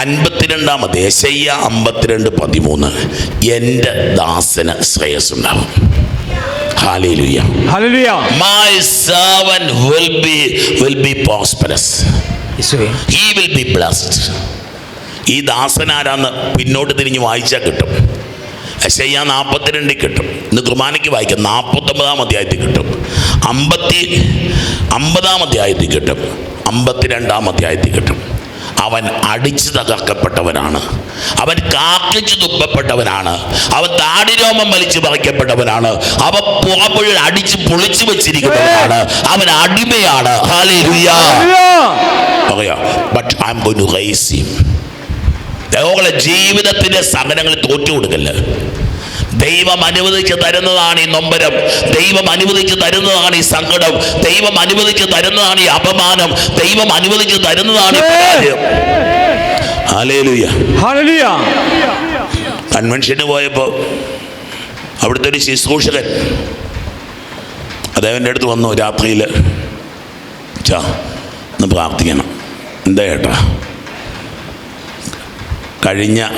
അൻപത്തിരണ്ടാമത് യശയ്യ അമ്പത്തിരണ്ട് പതിമൂന്ന്. എന്റെ ദാസന് ശ്രേയസ്സുണ്ടാവും. Hallelujah hallelujah My servant will be will be prosperous. He will be blessed. ഈ ദാസനാരാന്ന് പിന്നോട്ട് തിരിഞ്ഞ് വായിച്ചാൽ കിട്ടും. യശയ്യ നാൽപ്പത്തിരണ്ടിൽ കിട്ടും. ഇന്ന് കുർബാനയ്ക്ക് വായിക്കാം. നാൽപ്പത്തൊമ്പതാം അധ്യായത്തിൽ കിട്ടും. അമ്പത്തി അമ്പതാം അധ്യായത്തിൽ കിട്ടും. അമ്പത്തിരണ്ടാം അധ്യായത്തിൽ കിട്ടും. അവൻ അടിച്ചു തകർക്കപ്പെട്ടവനാണ് അവൻ കാക്കിച്ചു തുപ്പപ്പെട്ടവനാണ് അവൻ താടിരോമം വലിച്ചു പറിക്കപ്പെട്ടവനാണ്. അവൻ പുറപ്പുഴ അടിച്ച് പൊളിച്ചു വെച്ചിരിക്കുന്നവനാണ്. അവൻ അടിമയാണ്. ജീവിതത്തിന്റെ സമരങ്ങളിൽ തോറ്റു കൊടുക്കല്ല ദൈവം അനുവദിച്ച് തരുന്നതാണ് ഈ നൊമ്പരം. ദൈവം അനുവദിച്ച് തരുന്നതാണ് ഈ സങ്കടം. ദൈവം അനുവദിച്ച് തരുന്നതാണ് ഈ അപമാനം. ദൈവം അനുവദിച്ച് തരുന്നതാണ് കൺവെൻഷന് പോയപ്പോൾ അവിടുത്തെ ഒരു ശുശ്രൂഷകൻ അദ്ദേഹത്തിന്റെ അടുത്ത് വന്നു രാത്രിയിൽ ചാ ഒന്ന് പ്രാർത്ഥിക്കണം. എന്താ ചേട്ടാ കഴിഞ്ഞ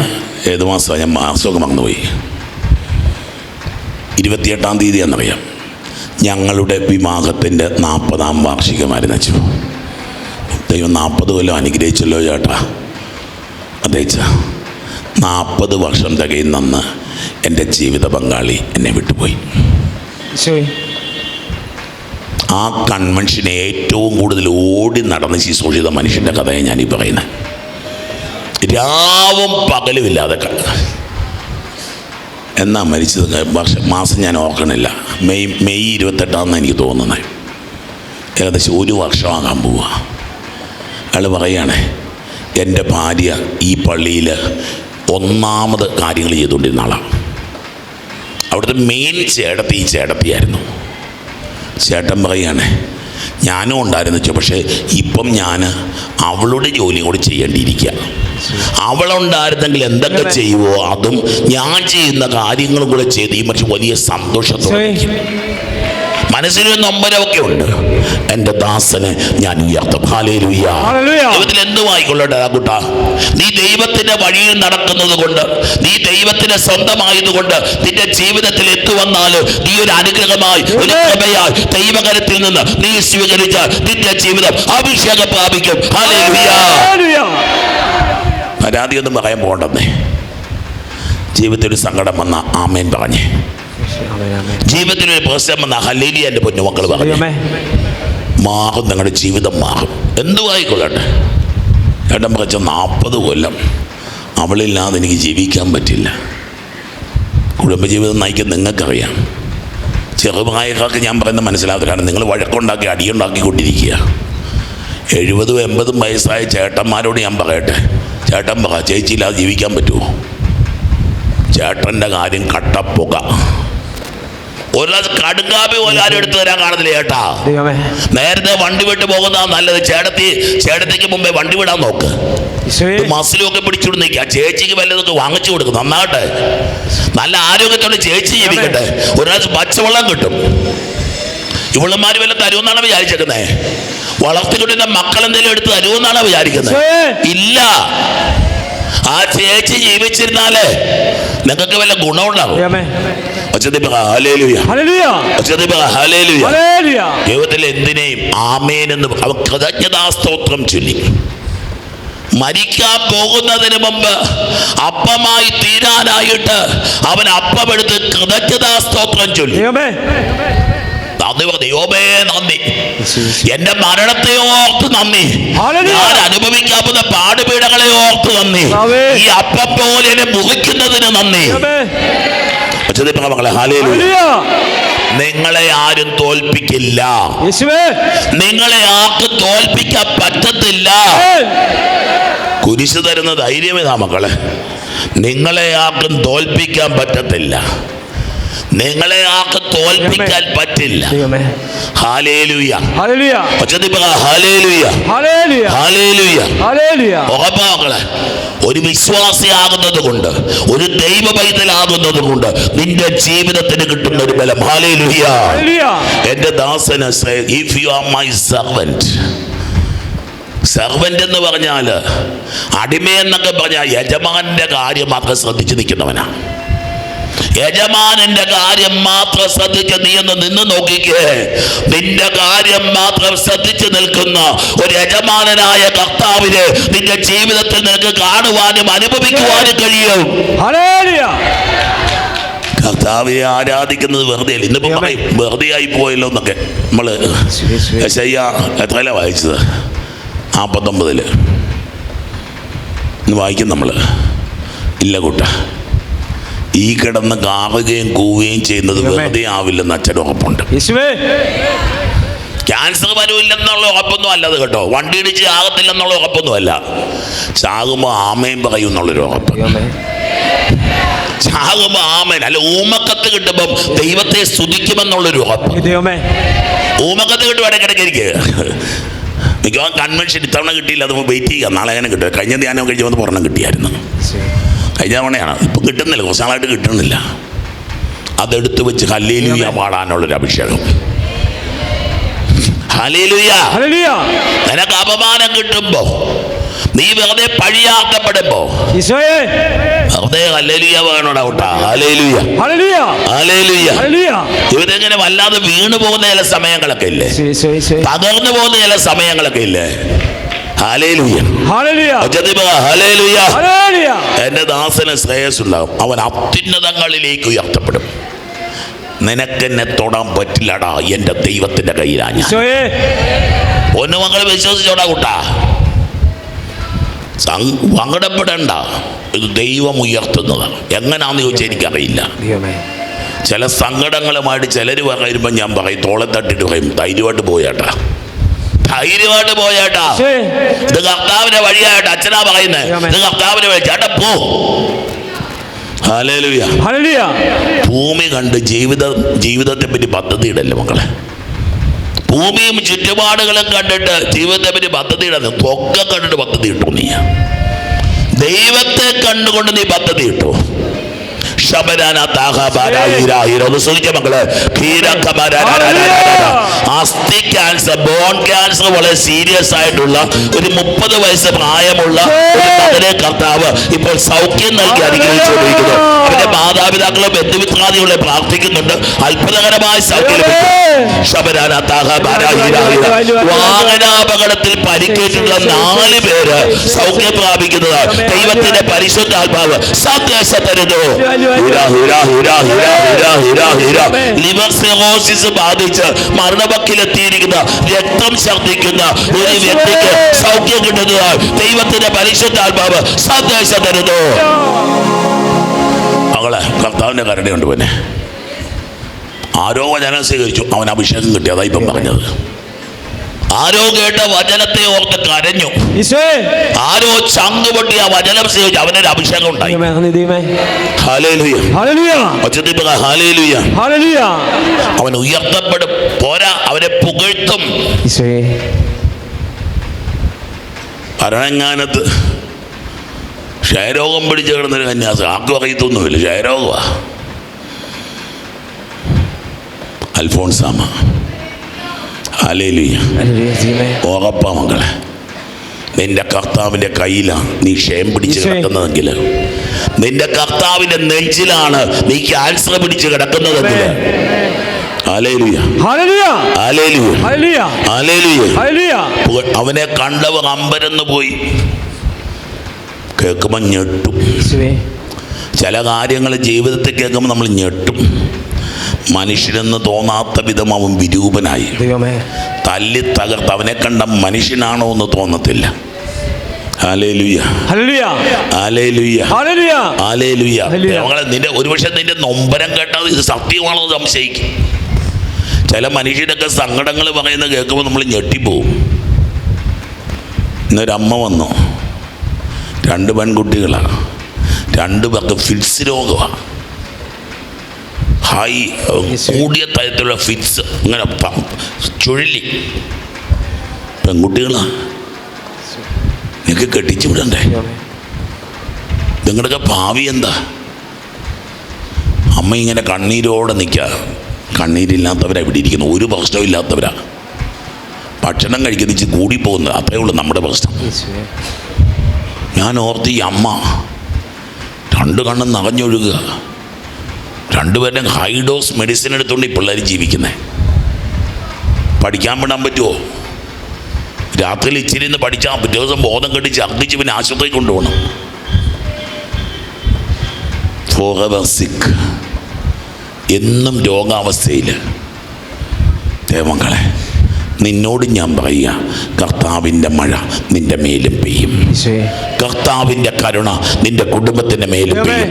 ഏത് മാസമാണ് ഞാൻ മാസമൊക്കെ മറന്നുപോയി. ഇരുപത്തിയെട്ടാം തീയതി എന്നറിയാം. ഞങ്ങളുടെ വിവാഹത്തിന്റെ നാൽപ്പതാം വാർഷികമായിരുന്നു അച്ചു ദൈവം നാൽപ്പത് കൊല്ലം അനുഗ്രഹിച്ചല്ലോ ചേട്ടാ. അതേച്ച. നാൽപ്പത് വർഷം തികയുന്നെന്ന് എന്റെ ജീവിത പങ്കാളി എന്നെ വിട്ടുപോയി. ആ കൺവെൻഷനെ ഏറ്റവും കൂടുതൽ ഓടി നടന്ന് ശുശ്രൂഷിത മനുഷ്യന്റെ കഥയാണ് ഞാനീ പറയുന്നത്. രാവും പകലുമില്ലാതെ ക- എന്നാ മരിച്ചത്? വർഷം മാസം ഞാൻ ഓർക്കണില്ല. മെയ് മെയ് ഇരുപത്തെട്ടാണെന്ന് എനിക്ക് തോന്നുന്നത്. ഏകദേശം ഒരു വർഷമാകാൻ പോവുക അയാൾ പറയുകയാണേ എന്റെ ഭാര്യ ഈ പള്ളിയിൽ ഒന്നാമത് കാര്യങ്ങൾ ചെയ്തുകൊണ്ടിരുന്ന ആളാണ് അവിടുത്തെ മെയിൻ ചേട്ടത്തി ഈ ചേട്ടത്തിയായിരുന്നു. ചേട്ടൻ പറയുകയാണ് ഞാനും ഉണ്ടായിരുന്നു വെച്ചു പക്ഷേ ഇപ്പം ഞാൻ അവളുടെ ജോലിയും കൂടി ചെയ്യേണ്ടിയിരിക്കുക. അവളുണ്ടായിരുന്നെങ്കിൽ എന്തൊക്കെ ചെയ്യുവോ അതും ഞാൻ ചെയ്യുന്ന കാര്യങ്ങളും കൂടെ ചെയ്ത് ഈ മറ്റു വലിയ സന്തോഷത്തോടെ. മനസ്സിലൊരു നൊമ്പരമൊക്കെ ഉണ്ട്. എന്റെ ദാസനെ ഞാൻ ഉയർത്തും. ദൈവത്തിൽ എന്തുമായിക്കൊള്ളട്ടെ ആ കുട്ട? നീ ദൈവത്തിന്റെ വഴിയിൽ നടക്കുന്നത് കൊണ്ട് നീ ദൈവത്തിന്റെ സ്വന്തമായതുകൊണ്ട് നിന്റെ ജീവിതത്തിൽ എത്തുവന്നാൽ നീ ഒരു അനുഗ്രഹമായി ഒരു കൃപയായി ദൈവകരത്തിൽ നിന്ന് നീ സ്വീകരിച്ച നിന്റെ ജീവിതം അഭിഷേകം പ്രാപിക്കും. പരാതി ഒന്നും പരാതിയൊന്നും പറയാൻ പോകണ്ടെന്നേ ജീവിതത്തിൽ ഒരു സങ്കടം വന്ന ആമേൻ പറഞ്ഞേ. ജീവിതത്തിൽ ഒരു പ്രശ്നം വന്ന ഹലേലി എന്റെ പൊന്നുമക്കൾ പറഞ്ഞു. മാറും നിങ്ങളുടെ ജീവിതം മാറും. എന്തുവായിക്കൊള്ളട്ടെ? ഏട്ടൻ പറച്ച നാൽപ്പത് കൊല്ലം അവളില്ലാതെ എനിക്ക് ജീവിക്കാൻ പറ്റില്ല. കുടുംബജീവിതം നയിക്കാൻ നിങ്ങൾക്കറിയാം. ചെറുപ്രായക്കാർക്ക് ഞാൻ പറയുന്നത് മനസ്സിലാകത്തില്ല. കാരണം നിങ്ങൾ വഴക്കുണ്ടാക്കി അടിയുണ്ടാക്കിക്കൊണ്ടിരിക്കുക എഴുപതും എൺപതും വയസ്സായ ചേട്ടന്മാരോട് ഞാൻ പറയട്ടെ. ചേട്ടൻ പറ ചേച്ചിയില്ലാതെ ജീവിക്കാൻ പറ്റുമോ? ചേട്ടന്റെ കാര്യം കട്ടപ്പുക. ഒരു കടുങ്കാപ്പി പോലും ആരും എടുത്തു തരാൻ കാണത്തില്ല ചേട്ടാ. നേരത്തെ വണ്ടി വിട്ട് പോകുന്നതാ നല്ലത്. ചേട്ടത്തി ചേട്ടത്തിക്ക് മുമ്പേ വണ്ടി വിടാൻ നോക്ക്. മസിലൊക്കെ പിടിച്ചുകൊണ്ട് നിൽക്കുക ചേച്ചിക്ക് വല്ലതൊക്കെ വാങ്ങിച്ചു കൊടുക്കും. നന്നാകട്ടെ. നല്ല ആരോഗ്യത്തോടെ ചേച്ചി ജീവിക്കട്ടെ. ഒരാഴ്ച പച്ചവെള്ളം കിട്ടും. ഇവളന്മാർ വല്ല തരുമെന്നാണ് വിചാരിച്ചേക്കുന്നേ. വളർത്തിക്കൊണ്ടിരുന്ന മക്കൾ എന്തെങ്കിലും എടുത്ത് തരുമെന്നാണ് വിചാരിക്കുന്നത് ഇല്ല. ആ ചേച്ചി ജീവിച്ചിരുന്നാലേ നിങ്ങൾക്ക് വല്ല ഗുണമുണ്ടാകും ദൈവത്തിൽ എന്തിനേയും ആമേൻ എന്ന് അവൻ കൃതജ്ഞതാസ്തോത്രം ചൊല്ലി. മരിക്കാൻ പോകുന്നതിന് മുമ്പ് അപ്പമായി തീരാനായിട്ട് അവൻ അപ്പമെടുത്ത് കൃതജ്ഞതാസ്തോത്രം ചൊല്ലി. നന്ദി ദൈവമേ നന്ദി. എന്റെ മരണത്തെ ഓർത്ത് നന്ദി. ഞാൻ അനുഭവിക്കാവുന്ന പാടുപീടങ്ങളെ ഓർത്ത് നന്ദി. ഈ അപ്പം പോലെ എന്നെ മുറിക്കുന്നതിന് നന്ദി. നിങ്ങളെ ആരും തോൽപ്പിക്കില്ല. നിങ്ങളെ ആർക്കും തോൽപ്പിക്കാൻ പറ്റത്തില്ല. കുരിശ് തരുന്ന ധൈര്യമേതാ മക്കളെ. നിങ്ങളെ ആർക്കും തോൽപ്പിക്കാൻ പറ്റത്തില്ല. നിങ്ങളെ ആർക്കും തോൽപ്പിക്കാൻ പറ്റില്ല. ഒരു വിശ്വാസിയാകുന്നത് കൊണ്ട് ഒരു ദൈവ പൈതലാകുന്നത് കൊണ്ട് നിന്റെ ജീവിതത്തിന് കിട്ടുന്ന ഒരു ബലം. ഹാലേലുഹിയ എന്റെ ദാസന if you are my servant servant എന്ന് പറഞ്ഞാൽ അടിമയെന്നൊക്കെ പറഞ്ഞാൽ യജമാന്റെ കാര്യം മാത്രം ശ്രദ്ധിച്ച് നിൽക്കുന്നവനാ. യജമാനന്റെ കാര്യം മാത്രം ശ്രദ്ധിച്ച് നീ ഒന്ന് നിന്ന് നോക്കിക്കേ. നിന്റെ കാര്യം മാത്രം ശ്രദ്ധിച്ച് നിൽക്കുന്ന ഒരു യജമാനനായ കർത്താവിന് നിന്റെ ജീവിതത്തിൽ നിനക്ക് കാണുവാനും അനുഭവിക്കുവാനും കഴിയും. കർത്താവിനെ ആരാധിക്കുന്നത് വെറുതെ അല്ല. ഇന്നിപ്പോ പറയും വെറുതെ ആയി പോയല്ലോ എന്നൊക്കെ. നമ്മൾ യശയ്യ എത്രയല്ല വായിച്ചത്? നാപ്പത്തൊമ്പതിൽ. ഇന്ന് വായിക്കും നമ്മൾ ഇല്ല കൂട്ട. ഈ കിടന്ന് കാറുകയും കൂവുകയും ചെയ്യുന്നത് വെറുതെ ആവില്ലെന്ന് അച്ഛൻ ഉറപ്പുണ്ട്. ക്യാൻസർ വരൂല്ലെന്നുള്ള ഉറപ്പൊന്നും അല്ലത് കേട്ടോ. വണ്ടി ഇടിച്ച് ആകത്തില്ലെന്നുള്ള ഉറപ്പൊന്നും അല്ല. ചാകുമ്പോൾ ആമയും പറയും എന്നുള്ളൊരു ഉറപ്പ്. ചാകുമ്പോൾ ആമൻ. അല്ല ഊമക്കത്ത് കിട്ടുമ്പം ദൈവത്തെ സ്തുതിക്കുമെന്നുള്ളൊരു ഉറപ്പ്. ഊമക്കത്ത് കിട്ടും ഇടയ്ക്കിടയ്ക്ക് മിക്കവാറും കൺവെൻഷൻ ഇത്തവണ കിട്ടിയില്ല അത് വെയിറ്റ് ചെയ്യുക. നാളെ അങ്ങനെ കിട്ടും? കഴിഞ്ഞ ധ്യാനം കഴിഞ്ഞ് വന്ന് പറഞ്ഞ കിട്ടിയായിരുന്നു. കഴിഞ്ഞ തവണയാണ് ഇപ്പം കിട്ടുന്നില്ല കുറച്ച് നാളായിട്ട് കിട്ടുന്നില്ല. അതെടുത്ത് വെച്ച് ഹല്ലേലൂയ പാടാനുള്ളൊരു അഭിഷേകം. നിനക്ക് അപമാനം കിട്ടുമ്പോ നീ വെറുതെ പഴിയാക്കപ്പെടുമ്പോ വെറുതെ ഹല്ലേലൂയ വേണോടാ കൂട്ടാ. ഹല്ലേലൂയ. ഹല്ലേലൂയ. ഹല്ലേലൂയ. ഹല്ലേലൂയ. വല്ലാതെ വീണു പോകുന്ന ചില സമയങ്ങളൊക്കെ ഇല്ലേ? തകർന്നു പോകുന്ന ചില സമയങ്ങളൊക്കെ ഇല്ലേ? എന്റെ ദാസന് ശ്രേയസ് ഉണ്ടാവും അവൻ അത്യുന്നതങ്ങളിലേക്ക് ഉയർത്തപ്പെടും. നിനക്കെന്നെ തൊടാൻ പറ്റില്ലടാ എന്റെ ദൈവത്തിന്റെ കയ്യിലാണ് ഈശോയെ. പൊന്നുമകൾ വിശ്വസിച്ചോടാ കൂട്ടാ. സങ്- ഇത് ദൈവം ഉയർത്തുന്നതാണ് എങ്ങനാന്ന് ചോദിച്ചാൽ എനിക്കറിയില്ല. ചില സങ്കടങ്ങളുമായിട്ട് ചിലർ പറയുമ്പോൾ ഞാൻ പറയും തോളെ തട്ടിട്ട് പറയും ധൈര്യമായിട്ട് പോയാട്ടാ. ധൈര്യമായിട്ട് പോയേട്ടാ. ഇത് കർത്താവിന്റെ വഴിയായിട്ട് അച്ഛനാ പറയുന്നത് ഇത് കർത്താവിന്റെ വഴി. ചേട്ടാ പോ. ഭൂമി കണ്ട് ജീവിത ജീവിതത്തെ പറ്റി പദ്ധതി ഇടല്ലേ മക്കളെ? ഭൂമിയും ചുറ്റുപാടുകളും കണ്ടിട്ട് ജീവിതത്തെ പറ്റി പദ്ധതി ഇടുന്നു തൊക്കെ കണ്ടിട്ട് പദ്ധതി ഇട്ടു നീ. ദൈവത്തെ കണ്ടുകൊണ്ട് നീ പദ്ധതി ഇട്ടു മക്കൾ ബോൺ വളരെ സീരിയസ് ആയിട്ടുള്ള ഒരു മുപ്പത് വയസ്സ് പ്രായമുള്ള കർത്താവ് ഇപ്പോൾ സൗഖ്യം നൽകി അനുഗ്രഹിച്ചുകൊണ്ടിരിക്കുന്നു മാതാപിതാക്കളും ബന്ധുമിത്രാദികളെ പ്രാർത്ഥിക്കുന്നുണ്ട്. അത്ഭുതകരമായ വാഹനാപകടത്തിൽ പരിക്കേറ്റുള്ള നാല് പേര് സൗഖ്യം പ്രാപിക്കുന്നത് ദൈവത്തിന്റെ പരിശുദ്ധാത്മാവ് സന്ദേശ തരുന്നു. ലിവർ സിറോസിസ് ബാധിച്ച് മരണപക്കിലെത്തിയിരിക്കുന്ന രക്തം ഛർദ്ദിക്കുന്ന ഒരു വ്യക്തിക്ക് സൗഖ്യം കിട്ടുന്നതാണ് ദൈവത്തിന്റെ പരിശുദ്ധാത്മാവ് സന്ദേശം തരുന്നു. മകളെ കർത്താവിന്റെ കരടയുണ്ട് പിന്നെ. ആരോ വചനം സ്വീകരിച്ചു. അവൻ അഭിഷേകം കിട്ടി. അതാ ഇപ്പം പറഞ്ഞത്. ആരോ കേട്ട വചനത്തെ ഓർത്ത് കരഞ്ഞു. ആരോ ചങ്കുപൊട്ടി ആ വചനം സ്വീകരിച്ചു. അവനൊരു അഭിഷേകം ഉണ്ടായി. അവൻ ഉയർത്തപ്പെടും. പോരാ അവനെ പുകഴ്ത്തും. ഭരണങ്ങാനത്ത് ക്ഷയരോഗം പിടിച്ച് കിടന്നൊരു കന്യാസം ആർക്കും അറിയത്തൊന്നുമില്ല. ക്ഷയരോഗമാ. അൽഫോൺസാമ. ഉറപ്പാ മക്കളെ. നിന്റെ കർത്താവിന്റെ കയ്യിലാണ് നീ ക്ഷയം പിടിച്ച്. കിടക്കുന്നതെങ്കിൽ. നിന്റെ കർത്താവിന്റെ നെഞ്ചിലാണ് നീ ക്യാൻസർ പിടിച്ച് കിടക്കുന്നതെങ്കിൽ. അവനെ കണ്ടവർ അമ്പരന്ന് പോയി. കേൾക്കുമ്പോൾ ഞെട്ടും. ചില കാര്യങ്ങൾ ജീവിതത്തിൽ കേൾക്കുമ്പോൾ നമ്മൾ ഞെട്ടും. മനുഷ്യനെന്ന് തോന്നാത്ത വിധം അവൻ വിരൂപനായി. തല്ലി തകർത്ത് അവനെ കണ്ട മനുഷ്യനാണോ എന്ന് തോന്നത്തില്ല. നിന്റെ ഒരുപക്ഷെ നിന്റെ നൊമ്പരം കേട്ടാൽ ഇത് സത്യമാണോ സംശയിക്കും. ചില മനുഷ്യരൊക്കെ സങ്കടങ്ങൾ പറയുന്നത് കേൾക്കുമ്പോൾ നമ്മൾ ഞെട്ടിപ്പോവും. ഇന്നൊരമ്മ വന്നു? രണ്ട് പെൺകുട്ടികളാണ്. രണ്ട് പേർക്ക് ഫിറ്റ്സ് രോഗമാണ്. ഹൈ കൂടിയ തരത്തിലുള്ള ഫിറ്റ്സ് ഇങ്ങനെ ചുഴലി. പെൺകുട്ടികളാണ് നിങ്ങൾക്ക് കെട്ടിച്ചു വിടണ്ടേ? നിങ്ങളുടെയൊക്കെ ഭാവി എന്താ? അമ്മ ഇങ്ങനെ കണ്ണീരോടെ നിൽക്കുക കണ്ണീരില്ലാത്തവരാ ഇവിടെ ഇരിക്കുന്നു ഒരു പ്രശ്നവും ഇല്ലാത്തവരാ. ഭക്ഷണം കഴിക്കുന്ന ഇച്ചിരി കൂടിപ്പോകുന്നത്. അത്രേ ഉള്ളൂ നമ്മുടെ പ്രശ്നം. ഞാൻ ഓർത്ത് അമ്മ രണ്ട് കണ്ണും നിറഞ്ഞൊഴുകുക. രണ്ടുപേരുടെ ഹൈ ഡോസ് മെഡിസിൻ എടുത്തുകൊണ്ട് ഈ പിള്ളേർ ജീവിക്കുന്നത് പഠിക്കാൻ വിടാൻ പറ്റുമോ രാത്രിയിൽ ഇച്ചിരി നിന്ന് പഠിച്ചാൽ പിറ്റേ ദിവസം ബോധം കെട്ടി ഛർദ്ദിച്ച് പിന്നെ ആശുപത്രി കൊണ്ടുപോകണം. സിക്ക് എന്നും രോഗാവസ്ഥയിൽ ദേവങ്ങളെ നിന്നോട് ഞാൻ പറയുക കർത്താവിന്റെ മഴ നിന്റെ മേലും പെയ്യും. കർത്താവിന്റെ കരുണ നിന്റെ കുടുംബത്തിന്റെ മേലും പെയ്യും.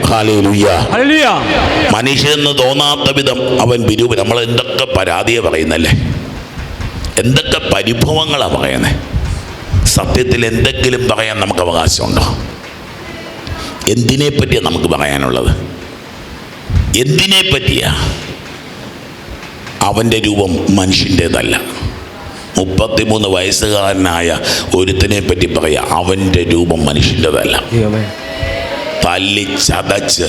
മനുഷ്യനെന്ന് തോന്നാത്ത വിധം അവൻ വിരൂപ നമ്മൾ എന്തൊക്കെ പരാതിയെ പറയുന്നല്ലേ? എന്തൊക്കെ പരിഭവങ്ങളാണ് പറയുന്നത് സത്യത്തിൽ എന്തെങ്കിലും പറയാൻ നമുക്ക് അവകാശമുണ്ടോ? എന്തിനെ പറ്റിയാണ് നമുക്ക് പറയാനുള്ളത്? എന്തിനെ പറ്റിയാ അവന്റെ രൂപം മനുഷ്യന്റേതല്ല. മുപ്പത്തിമൂന്ന് വയസ്സുകാരനായ ഒരുത്തനെ പറ്റി പറയാം. അവന്റെ രൂപം മനുഷ്യന്റെതല്ല. തല്ലി ചതച്ച്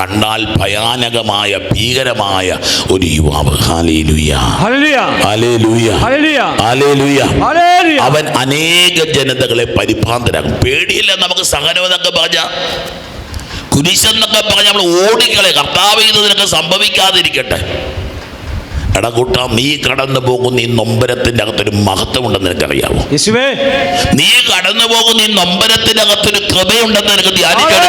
കണ്ടാൽ ഭയാനകമായ ഭീകരമായ ഒരു യുവാവ്. അവൻ അനേക ജനതകളെ പരിഭ്രാന്തരാകും പേടിയില്ല നമുക്ക് സഹനമെന്നൊക്കെ പറഞ്ഞ? കുരിശെന്നൊക്കെ പറഞ്ഞ നമ്മൾ ഓടിക്കളെ കർത്താവ് ഇത് നിനക്ക് സംഭവിക്കാതിരിക്കട്ടെ. എടാ കൂട്ടാ നീ കടന്നു പോകുന്ന ഈ നൊമ്പരത്തിന്റെ അകത്തൊരു മഹത്വമുണ്ടെന്ന് നിനക്കറിയാവോ യേശുവേ. നീ കടന്നു പോകുന്ന ഈ നൊമ്പരത്തിന്റെ അകത്തൊരു കൃപയുണ്ടെന്ന് നിനക്ക് ധ്യാനിക്കാൻ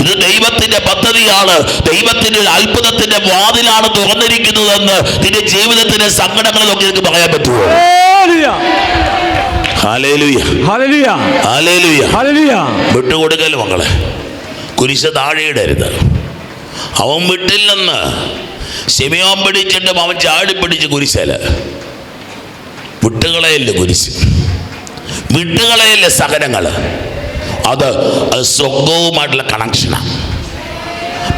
ഇത് ദൈവത്തിന്റെ പദ്ധതിയാണ്. ദൈവത്തിന്റെ ഒരു അത്ഭുതത്തിന്റെ വാതിലാണ് തുറന്നിരിക്കുന്നതെന്ന് നിന്റെ ജീവിതത്തിന്റെ സങ്കടങ്ങൾ നോക്കി നിനക്ക് പറയാൻ പറ്റുമോ? ഹല്ലേലൂയ. മകളെ കുരിശ താഴെ ഇടരുത് അവൻ വിട്ടിൽ നിന്ന് ശിമയോൻ പിടിച്ചിട്ടും അവൻ ചാടി പിടിച്ച് കുരിശല്ല വിട്ടുകളയല്ല കുരിശ്. വിട്ടുകളയല്ല സഹനങ്ങൾ അത് സ്വർഗവുമായിട്ടുള്ള കണക്ഷനാണ്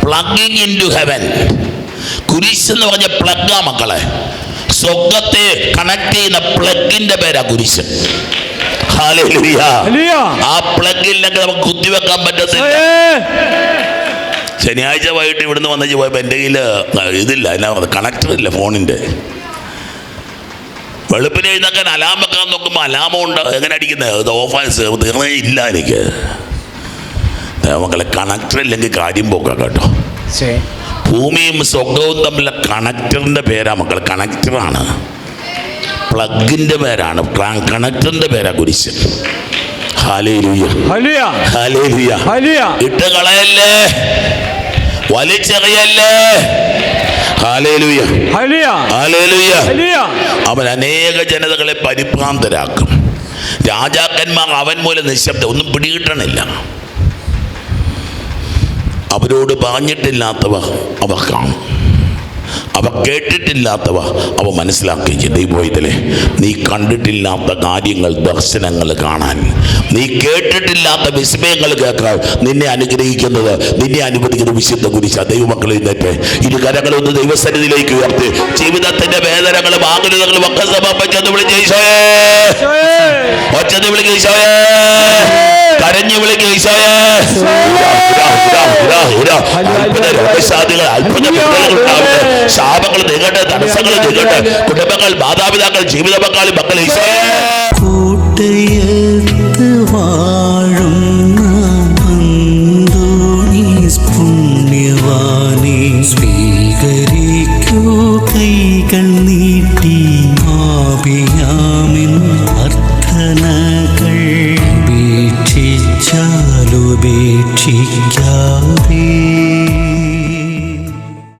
പ്ലഗിങ് ഇൻ ടു ഹെവൻ കുരിശ് എന്ന് പറഞ്ഞ പ്ലഗാ മക്കളെ. സ്വർഗത്തെ കണക്ട് ചെയ്യുന്ന പ്ലഗിന്റെ പേരാ കുരിശ്. ആ പ്ലഗ് ഇല്ലെങ്കിൽ നമുക്ക് കുത്തിവെക്കാൻ പറ്റത്തില്ല. ശനിയാഴ്ച വൈകിട്ട് ഇവിടുന്ന് വന്നേച്ച് പോയപ്പോൾ എന്റെ കയ്യിൽ ഇതില്ല എന്നാ കണക്ടർ ഇല്ല ഫോണിന്റെ വെളുപ്പിന് എഴുന്നേക്കാൻ അലാം വെക്കാൻ നോക്കുമ്പോൾ അലാമുണ്ട് എങ്ങനെ അടിക്കുന്നത് ഓഫാൻസ് തീർന്നേ ഇല്ല എനിക്ക്. മക്കളെ കണക്ടർ ഇല്ലെങ്കിൽ കാര്യം പോക്കാം കേട്ടോ. ഭൂമിയും സ്വർഗവും തമ്മിലുള്ള കണക്ടറിന്റെ പേരാ മക്കൾ കണക്ടറാണ് പ്ലഗിന്റെ പേരാണ് കണക്ടറിന്റെ പേരാ കുരിശ്. ഇട്ട് കളയല്ലേ? വലിച്ചെറിയല്ലേ? അവൻ അനേക ജനതകളെ പരിഭ്രാന്തരാക്കും. രാജാക്കന്മാർ അവൻ മൂലം നിശബ്ദം ഒന്നും പിടികിട്ടണില്ല. അവരോട് പറഞ്ഞിട്ടില്ലാത്തവ അവർ കാണും. അവ കേട്ടിട്ടില്ലാത്തവ അവ മനസ്സിലാക്കുകയും ചെയ്യും. ദൈവത്തിലെ നീ കണ്ടിട്ടില്ലാത്ത കാര്യങ്ങൾ ദർശനങ്ങൾ കാണാൻ. നീ കേട്ടിട്ടില്ലാത്ത വിസ്മയങ്ങൾ കേൾക്കാൻ നിന്നെ അനുഗ്രഹിക്കുന്നത് നിന്നെ അനുവദിക്കുന്ന വിശുദ്ധ കുരിശ ദൈവമക്കളിൽ നിന്നേറ്റ് ഇരു കരങ്ങളൊന്ന് ദൈവസന്നിധിയിലേക്ക് ഉയർത്തി. ജീവിതത്തിന്റെ വേദനകളും ആകുലതകളും ഒക്കെ സമർപ്പിച്ചത് വിളിച്ച് ഒച്ചത് വിളിക്കുക ഈശോയേ. കരഞ്ഞു വിളിക്കുക ഈശോയെ. അത്ഭുത ഉണ്ടാവട്ടെ ശാപങ്ങൾ നീങ്ങട്ടെ തടസ്സങ്ങൾ നീങ്ങട്ടെ. കുടുംബങ്ങൾ മാതാപിതാക്കൾ ജീവിത പങ്കാളി മക്കൾ ഈശോയെ സ്വീകരിക്കൂ കൈ